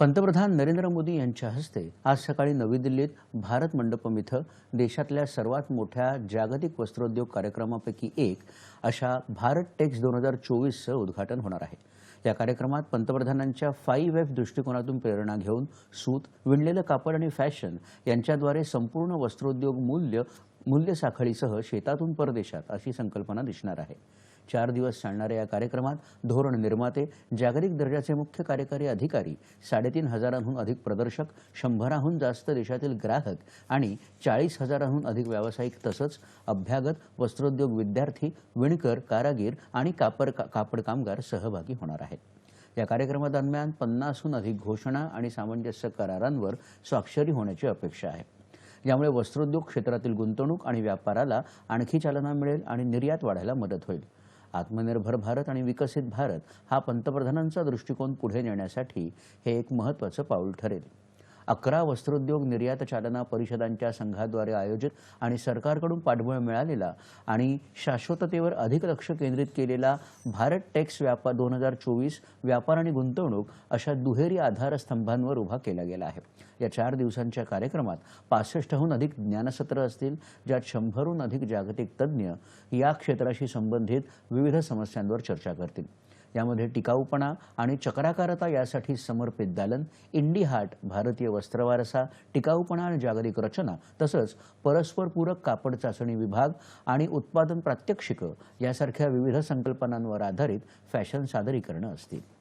पंतप्रधान नरेंद्र मोदी यांच्या हस्ते आज सकाळी नवी दिल्लीत भारत मंडपम इथं देशातल्या सर्वात मोठ्या जागतिक वस्त्रोद्योग कार्यक्रमापैकी एक अशा भारत टेक्स दोन हजार चोवीसचं उद्घाटन होणार आहे. या कार्यक्रमात पंतप्रधानांच्या फाईव्ह एफ दृष्टिकोनातून प्रेरणा घेऊन सूत विणलेलं कापड आणि फॅशन यांच्याद्वारे संपूर्ण वस्त्रोद्योग मूल्य मूल्य साखळीसह शेतातून परदेशात अशी संकल्पना दिसणार आहे. चार दिवस चालणाऱ्या या कार्यक्रमात धोरण निर्माते जागतिक दर्जाचे मुख्य कार्यकारी अधिकारी साडेतीन हजारांहून अधिक प्रदर्शक शंभराहून जास्त देशातील ग्राहक आणि चाळीस हजारांहून अधिक व्यावसायिक तसंच अभ्यागत वस्त्रोद्योग विद्यार्थी विणकर कारागीर आणि कापर कापड कामगार सहभागी होणार आहेत. या कार्यक्रमादरम्यान पन्नासहून अधिक घोषणा आणि सामंजस्य करारांवर स्वाक्षरी होण्याची अपेक्षा आहे. यामुळे वस्त्रोद्योग क्षेत्रातील गुंतवणूक आणि व्यापाराला आणखी चालना मिळेल आणि निर्यात वाढायला मदत होईल. आत्मनिर्भर भारत आणि विकसित भारत हा पंतप्रधानांचा दृष्टिकोन पुढे नेण्यासाठी हे एक महत्त्वाचं पाऊल ठरेल. अकरा वस्त्रोद्योग निर्यात चालना परिषदांच्या संघाद्वारे आयोजित आणि सरकारकडून पाठबळ मिळालेला आणि शाश्वततेवर अधिक लक्ष केंद्रित केलेला भारत टेक्स व्यापार दोन हजार चोवीस व्यापार आणि गुंतवणूक अशा दुहेरी आधारस्तंभांवर उभा केला गेला आहे. या चार दिवसांच्या कार्यक्रमात पासष्टहून अधिक ज्ञानसत्र असतील ज्यात शंभरहून अधिक जागतिक तज्ज्ञ या क्षेत्राशी संबंधित विविध समस्यांवर चर्चा करतील. यामध्ये टिकाऊपणा आणि चक्राकारता यासाठी समर्पित दालन इंडी हाट भारतीय वस्त्रवारसा टिकाऊपणा आणि जागतिक रचना तसंच परस्परपूरक कापड चाचणी विभाग आणि उत्पादन प्रात्यक्षिकं यासारख्या विविध संकल्पनांवर आधारित फॅशन सादरीकरणं असतील.